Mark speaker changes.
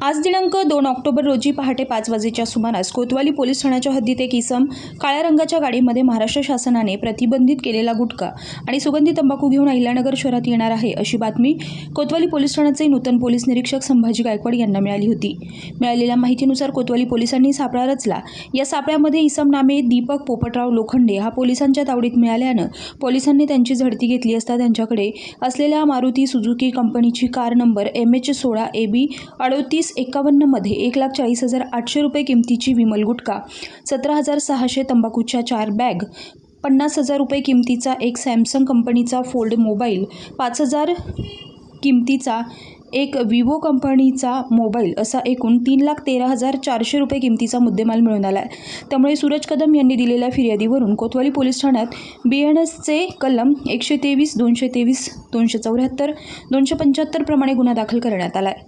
Speaker 1: आज दिनांक दोन ऑक्टोबर रोजी पहाटे पाच वाजेच्या सुमारास कोतवाली पोलीस ठाण्याच्या हद्दीत एक इसम काळ्या रंगाच्या गाडीमध्ये महाराष्ट्र शासनाने प्रतिबंधित केलेला गुटखा आणि सुगंधी तंबाखू घेऊन अहिल्यानगर शहरात येणार आहे अशी बातमी कोतवाली पोलीस ठाण्याचे नूतन पोलीस निरीक्षक संभाजी गायकवाड यांना मिळाली होती. मिळालेल्या माहितीनुसार कोतवाली पोलिसांनी सापळा रचला. या सापळ्यामध्ये इसम नामे दीपक पोपटराव लोखंडे हा पोलिसांच्या तावडीत मिळाल्यानं पोलिसांनी त्यांची झडती घेतली असता त्यांच्याकडे असलेल्या मारुती सुझुकी कंपनीची कार नंबर एम एच सोळा ए बी अडोतीस एकावन्नमध्ये एक लाख चाळीस हजार आठशे रुपये किमतीची विमल गुटखा सतरा हजार सहाशे तंबाखूच्या चार बॅग पन्नास हजार रुपये किमतीचा एक सॅमसंग कंपनीचा फोल्ड मोबाईल पाच हजार किमतीचा एक विवो कंपनीचा मोबाईल असा एकूण तीन लाख तेरा हजार चारशे रुपये किमतीचा मुद्देमाल मिळून आला आहे त्यामुळे सूरज कदम यांनी दिलेल्या फिर्यादीवरून कोतवाली पोलीस ठाण्यात बी एन एसचे कलम एकशे तेवीस दोनशे तेवीस दोनशे चौऱ्याहत्तर दोनशे पंच्याहत्तर प्रमाणे गुन्हा दाखल करण्यात आला आहे